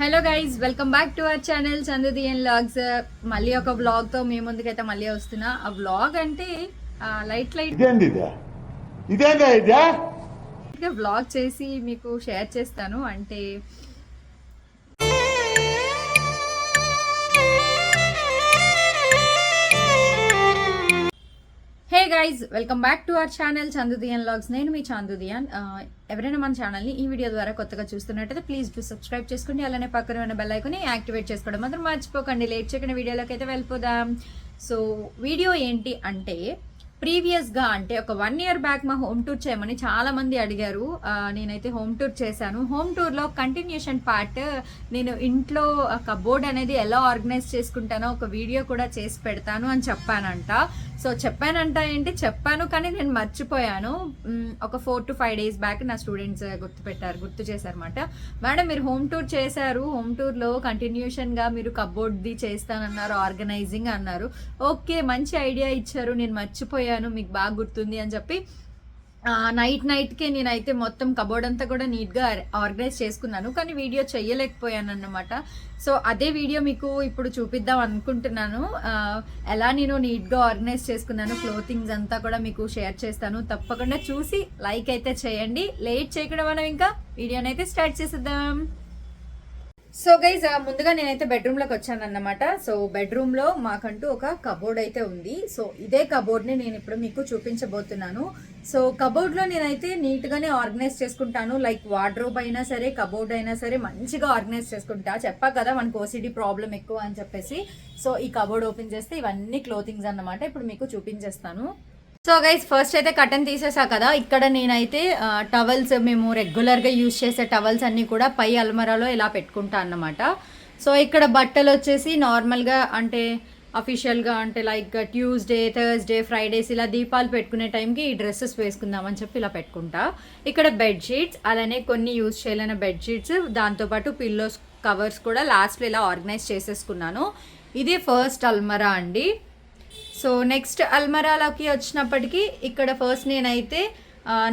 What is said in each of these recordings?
Hello guys welcome back to our channel Chandudiyan vlogs మళ్ళీ ఒక vlog తో మీ ముందుకైతే మళ్ళీ వస్తున్నా. ఆ వ్లాగ్ అంటే లైట్ లైట్ వ్లాగ్ చేసి మీకు షేర్ చేస్తాను. అంటే hey guys welcome back to our channel Chandudiyan vlogs నేను మీ చందుదియన్ ఎవరైనా మన ఛానల్ని ఈ వీడియో ద్వారా కొత్తగా చూస్తున్నట్టయితే ప్లీజ్ డూ సబ్స్క్రైబ్ చేసుకోండి అలానే పక్కన ఉన్న బెల్ ఐకాన్ని యాక్టివేట్ చేసుకోవడం మాత్రం మర్చిపోకండి. లేట్ చేయకుండా వీడియోలోకి అయితే వెళ్ళిపోదాం. సో వీడియో ఏంటి అంటే ప్రీవియస్గా అంటే ఒక వన్ ఇయర్ బ్యాక్ మా హోమ్ టూర్ చేయమని చాలా మంది అడిగారు నేనైతే హోమ్ టూర్ చేశాను. హోమ్ టూర్లో కంటిన్యూషన్ పార్ట్ నేను ఇంట్లో కబోర్డ్ అనేది ఎలా ఆర్గనైజ్ చేసుకుంటానో ఒక వీడియో కూడా చేసి పెడతాను అని చెప్పానంట. సో చెప్పానంట ఏంటి? చెప్పాను కానీ నేను మర్చిపోయాను. ఒక four to five days back నా స్టూడెంట్స్ గుర్తు పెట్టారు గుర్తు చేశారన్నమాట మేడం మీరు హోమ్ టూర్ చేశారు. హోమ్ టూర్లో కంటిన్యూషన్గా మీరు కబోర్డ్ది చేస్తానన్నారు ఆర్గనైజింగ్ అన్నారు. ఓకే మంచి ఐడియా ఇచ్చారు. నేను మర్చిపోయాను మీకు బాగా గుర్తుంది అని చెప్పి నైట్ నైట్కే నేనైతే మొత్తం కబోర్డ్ అంతా కూడా నీట్గా ఆర్గనైజ్ చేసుకున్నాను. కానీ వీడియో చేయలేకపోయాను అన్నమాట సో అదే వీడియో మీకు ఇప్పుడు చూపిద్దాం అనుకుంటున్నాను. ఎలా నేను నీట్గా ఆర్గనైజ్ చేసుకున్నాను క్లోతింగ్స్ అంతా కూడా మీకు షేర్ చేస్తాను. తప్పకుండా చూసి లైక్ అయితే చేయండి. లేట్ చేయకుండా మనం ఇంకా వీడియోని అయితే స్టార్ట్ చేసేద్దాం. సో గైజ్ ముందుగా నేనైతే బెడ్రూమ్లోకి వచ్చాను అన్నమాట సో బెడ్రూమ్లో మాకంటూ ఒక కబోర్డ్ అయితే ఉంది. సో ఇదే కబోర్డ్ని నేను ఇప్పుడు మీకు చూపించబోతున్నాను. సో కబోర్డ్లో నేనైతే నీట్గానే ఆర్గనైజ్ చేసుకుంటాను. లైక్ వార్డ్రోబ్ అయినా సరే కబోర్డ్ అయినా సరే మంచిగా ఆర్గనైజ్ చేసుకుంటా. చెప్పా కదా మనకు ఓసీడీ ప్రాబ్లం ఎక్కువ అని చెప్పేసి. సో ఈ కబోర్డ్ ఓపెన్ చేస్తే ఇవన్నీ క్లోతింగ్స్ అన్నమాట. ఇప్పుడు మీకు చూపించేస్తాను. సో గైస్ ఫస్ట్ అయితే కటన్ తీసేసా కదా. ఇక్కడ నేనైతే టవల్స్ మేము రెగ్యులర్గా యూజ్ చేసే టవల్స్ అన్నీ కూడా పై అల్మరాలో ఇలా పెట్టుకుంటా అన్నమాట. సో ఇక్కడ బట్టలు వచ్చేసి నార్మల్గా అంటే అఫీషియల్గా అంటే లైక్ ట్యూస్డే థర్స్డే ఫ్రైడేస్ ఇలా దీపాలు పెట్టుకునే టైంకి ఈ డ్రెస్సెస్ వేసుకుందామని చెప్పి ఇలా పెట్టుకుంటా. ఇక్కడ బెడ్షీట్స్ అలానే కొన్ని యూజ్ చేయలేని బెడ్షీట్స్ దాంతోపాటు పిల్లోస్ కవర్స్ కూడా లాస్ట్లో ఇలా ఆర్గనైజ్ చేసేసుకున్నాను. ఇది ఫస్ట్ అల్మరా అండి. సో నెక్స్ట్ అల్మరాలకి వచ్చినప్పటికీ ఇక్కడ ఫస్ట్ నేనైతే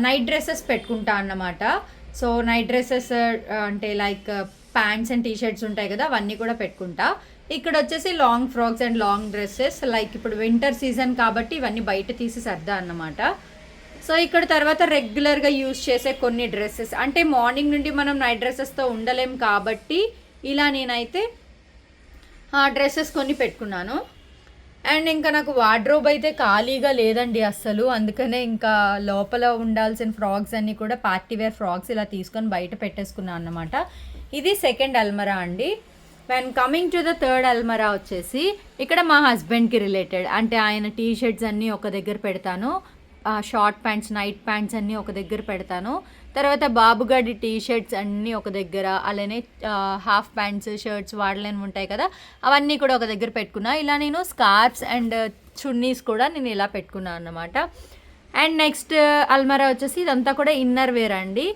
నైట్ డ్రెస్సెస్ పెట్టుకుంటా అన్నమాట. సో నైట్ డ్రెస్సెస్ అంటే like pants and T shirts ఉంటాయి కదా అవన్నీ కూడా పెట్టుకుంటా. ఇక్కడ వచ్చేసి long frocks and long dresses like ఇప్పుడు వింటర్ సీజన్ కాబట్టి ఇవన్నీ బయట తీసి సర్దా అన్నమాట. సో ఇక్కడ తర్వాత రెగ్యులర్గా యూస్ చేసే కొన్ని డ్రెస్సెస్ అంటే మార్నింగ్ నుండి మనం నైట్ డ్రెస్సెస్తో ఉండలేం కాబట్టి ఇలా నేనైతే డ్రెస్సెస్ కొన్ని పెట్టుకున్నాను. అండ్ ఇంకా నాకు వార్డ్రోబ్ అయితే ఖాళీగా లేదండి అస్సలు. అందుకనే ఇంకా లోపల ఉండాల్సిన ఫ్రాక్స్ అన్నీ కూడా పార్టీ వేర్ ఫ్రాక్స్ ఇలా తీసుకొని బయట పెట్టేసుకున్నాను అన్నమాట. ఇది సెకండ్ అల్మరా అండి. When coming to the third అల్మరా వచ్చేసి ఇక్కడ మా హస్బెండ్కి రిలేటెడ్. అంటే ఆయన టీ షర్ట్స్ అన్నీ ఒక దగ్గర పెడతాను. షార్ట్ ప్యాంట్స్ నైట్ ప్యాంట్స్ అన్నీ ఒక దగ్గర పెడతాను. తర్వాత బాబుగాడి టీ షర్ట్స్ అన్నీ ఒక దగ్గర అలానే హాఫ్ ప్యాంట్స్ షర్ట్స్ వాడలేని ఉంటాయి కదా అవన్నీ కూడా ఒక దగ్గర పెట్టుకున్నా. ఇలా నేను స్కార్ఫ్స్ అండ్ చున్నీస్ కూడా నేను ఇలా పెట్టుకున్నాను అన్నమాట. అండ్ నెక్స్ట్ అల్మరా వచ్చేసి ఇదంతా కూడా ఇన్నర్ వేర్ అండి.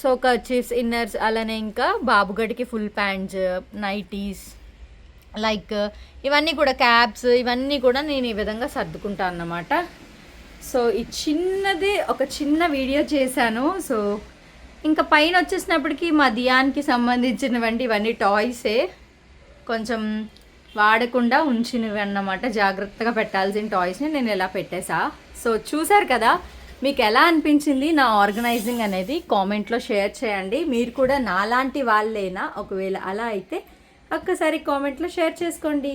సో కర్చీస్ ఇన్నర్స్ అలానే ఇంకా బాబుగడికి ఫుల్ ప్యాంట్స్ నైటీస్ లైక్ ఇవన్నీ కూడా క్యాబ్స్ ఇవన్నీ కూడా నేను ఈ విధంగా సర్దుకుంటాను అన్నమాట. సో ఈ చిన్నది ఒక చిన్న వీడియో చేశాను. సో ఇంకా పైన వచ్చేసినప్పటికీ మా దియాన్కి సంబంధించినవంటి ఇవన్నీ టాయ్సే. కొంచెం వాడకుండా ఉంచినవి అన్నమాట జాగ్రత్తగా పెట్టాల్సిన టాయ్స్ని నేను ఎలా పెట్టేసా. సో చూసారు కదా మీకు ఎలా అనిపించింది నా ఆర్గనైజింగ్ అనేది? కామెంట్లో షేర్ చేయండి. మీరు కూడా నాలాంటి వాళ్ళేనా? ఒకవేళ అలా అయితే ఒక్కసారి కామెంట్లో షేర్ చేసుకోండి.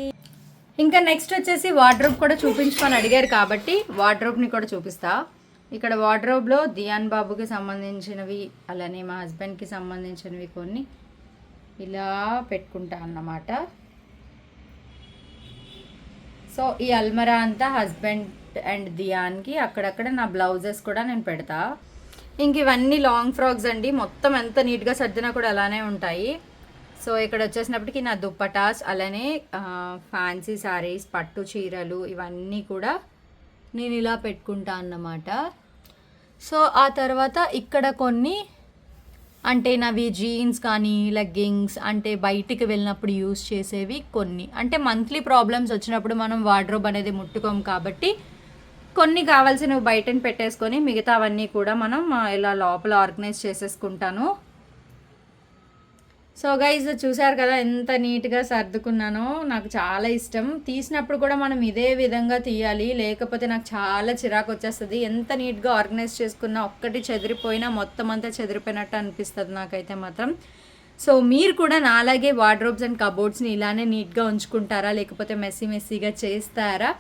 ఇంకా నెక్స్ట్ వచ్చేసి వార్డ్రోబ్ కూడా చూపించుకొని అడిగారు కాబట్టి వార్డ్రోబ్ని కూడా చూపిస్తా. ఇక్కడ వార్డ్రోబ్లో దియాన్ బాబుకి సంబంధించినవి అలానే మా హస్బెండ్కి సంబంధించినవి కొన్ని ఇలా పెట్టుకుంటా అన్నమాట. సో ఈ అల్మరా అంతా హస్బెండ్ అండ్ దియాన్కి అక్కడక్కడ నా బ్లౌజెస్ కూడా నేను పెడతా. ఇంక ఇవన్నీ లాంగ్ ఫ్రాక్స్ అండి. మొత్తం ఎంత నీట్గా సర్దినా కూడా అలానే ఉంటాయి. సో ఇక్కడ వచ్చేసినప్పటికీ నా దుప్పటాస్ అలానే ఫ్యాన్సీ శారీస్ పట్టు చీరలు ఇవన్నీ కూడా నేను ఇలా పెట్టుకుంటా అన్నమాట. సో ఆ తర్వాత ఇక్కడ కొన్ని అంటే నావి జీన్స్ కానీ లెగ్గింగ్స్ అంటే బయటికి వెళ్ళినప్పుడు యూస్ చేసేవి కొన్ని. అంటే మంత్లీ ప్రాబ్లమ్స్ వచ్చినప్పుడు మనం వార్డ్రోబ్ అనేది ముట్టుకోం కాబట్టి కొన్ని కావాల్సినవి బయటని పెట్టేసుకొని మిగతావన్నీ కూడా మనం ఇలా లోపల ఆర్గనైజ్ చేసేసుకుంటాను. సో గైజ్ చూసారు కదా ఎంత నీట్గా సర్దుకున్నానో. నాకు చాలా ఇష్టం. తీసినప్పుడు కూడా మనం ఇదే విధంగా తీయాలి. లేకపోతే నాకు చాలా చిరాకు వచ్చేస్తుంది. ఎంత నీట్గా ఆర్గనైజ్ చేసుకున్నా ఒక్కటి చెదిరిపోయినా మొత్తం అంతా చెదిరిపోయినట్టు అనిపిస్తుంది నాకైతే మాత్రం. సో మీరు కూడా నాలాగే వార్డ్రోబ్స్ అండ్ కబోర్డ్స్ని ఇలానే నీట్గా ఉంచుకుంటారా? లేకపోతే మెస్సీ మెస్సీగా చేస్తారా?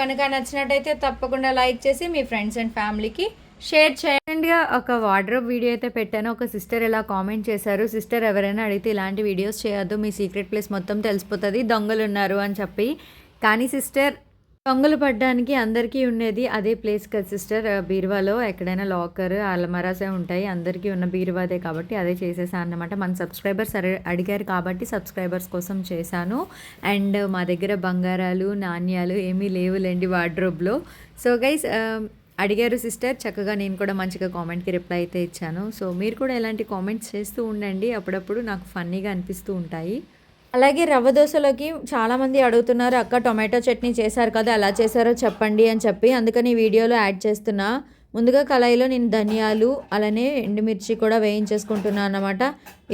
కనుక నచ్చినట్టయితే తప్పకుండా లైక్ చేసి మీ ఫ్రెండ్స్ అండ్ ఫ్యామిలీకి షేర్ చేయండిగా ఒక వార్డ్రోబ్ వీడియో అయితే పెట్టాను. ఒక సిస్టర్ ఇలా కామెంట్ చేశారు. సిస్టర్ ఎవరైనా అడిగితే ఇలాంటి వీడియోస్ చేయొద్దు. మీ సీక్రెట్ ప్లేస్ మొత్తం తెలిసిపోతుంది. దొంగలు ఉన్నారు అని చెప్పి. కానీ సిస్టర్ దొంగలు పడ్డానికి అందరికీ ఉండేది అదే ప్లేస్ కదా సిస్టర్ బీరువాలో ఎక్కడైనా లాకర్ అలమరాసే ఉంటాయి. అందరికీ ఉన్న బీరువాదే కాబట్టి అదే చేసేసాను అన్నమాట. మన సబ్స్క్రైబర్స్ అడిగారు కాబట్టి సబ్స్క్రైబర్స్ కోసం చేశాను. అండ్ మా దగ్గర బంగారాలు నాణ్యాలు ఏమీ లేవులేండి వార్డ్రోబ్లో సో గైస్ అడిగారు సిస్టర్. చక్కగా నేను కూడా మంచిగా కామెంట్కి రిప్లై అయితే ఇచ్చాను. సో మీరు కూడా ఇలాంటి కామెంట్స్ చేస్తూ ఉండండి. అప్పుడప్పుడు నాకు ఫన్నీగా అనిపిస్తూ ఉంటాయి. అలాగే రవ్వ దోశలోకి చాలామంది అడుగుతున్నారు అక్క టొమాటో చట్నీ చేశారు కదా ఎలా చేశారో చెప్పండి అని చెప్పి. అందుకని వీడియోలో యాడ్ చేస్తున్నా. ముందుగా కళాయిలో నేను ధనియాలు అలానే ఎండుమిర్చి కూడా వేయించేసుకుంటున్నాను అన్నమాట.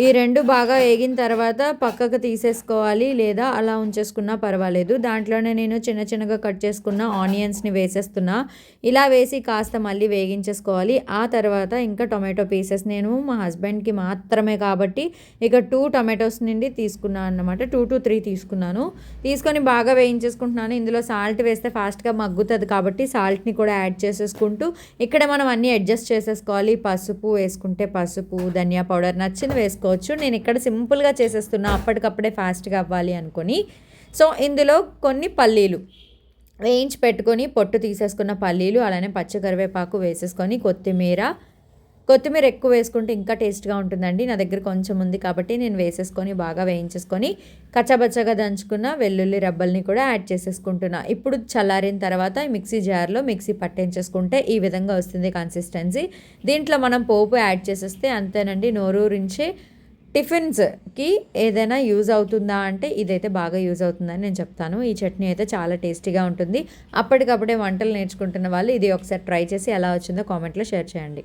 ఈ రెండు బాగా వేగిన తర్వాత పక్కకు తీసేసుకోవాలి లేదా అలా ఉంచేసుకున్నా పర్వాలేదు. దాంట్లోనే నేను చిన్న చిన్నగా కట్ చేసుకున్న ఆనియన్స్ని వేసేస్తున్నా. ఇలా వేసి కాస్త మళ్ళీ వేగించేసుకోవాలి. ఆ తర్వాత ఇంకా టొమాటో పీసెస్ నేను మా హస్బెండ్కి మాత్రమే కాబట్టి ఇక టూ టొమాటోస్ నుండి తీసుకున్నాను అన్నమాట. టూ టు త్రీ తీసుకున్నాను. తీసుకొని బాగా వేయించేసుకుంటున్నాను. ఇందులో సాల్ట్ వేస్తే ఫాస్ట్గా మగ్గుతుంది కాబట్టి సాల్ట్ని కూడా యాడ్ చేసేసుకుంటూ ఇక్కడ మనం అన్నీ అడ్జస్ట్ చేసేసుకోవాలి. పసుపు వేసుకుంటే పసుపు ధనియా పౌడర్ నచ్చింది చేసుకోవచ్చు. నేను ఇక్కడ సింపుల్గా చేసేస్తున్నా. అప్పటికప్పుడే ఫాస్ట్గా అవ్వాలి అనుకొని. సో ఇందులో కొన్ని పల్లీలు. వేయించి పెట్టుకొని పొట్టు తీసేసుకున్న పల్లీలు అలానే పచ్చి కరివేపాకు వేసేసుకొని కొత్తిమీర. కొత్తిమీర ఎక్కువ వేసుకుంటే ఇంకా టేస్ట్గా ఉంటుందండి. నా దగ్గర కొంచెం ఉంది కాబట్టి నేను వేసేసుకొని బాగా వేయించేసుకొని కచ్చబచ్చగా దంచుకున్న వెల్లుల్లి రబ్బల్ని కూడా యాడ్ చేసేసుకుంటున్నా. ఇప్పుడు చల్లారిన తర్వాత మిక్సీ జార్లో మిక్సీ పట్టించేసుకుంటే ఈ విధంగా వస్తుంది కన్సిస్టెన్సీ. దీంట్లో మనం పోపు యాడ్ చేసేస్తే అంతేనండి. నోరూరించే టిఫిన్స్కి ఏదైనా యూజ్ అవుతుందా అంటే ఇదైతే బాగా యూజ్ అవుతుందని నేను చెప్తాను. ఈ చట్నీ అయితే చాలా టేస్టీగా ఉంటుంది. అప్పటికప్పుడే వంటలు నేర్చుకుంటున్న వాళ్ళు ఇది ఒకసారి ట్రై చేసి ఎలా వచ్చిందో కామెంట్లో షేర్ చేయండి.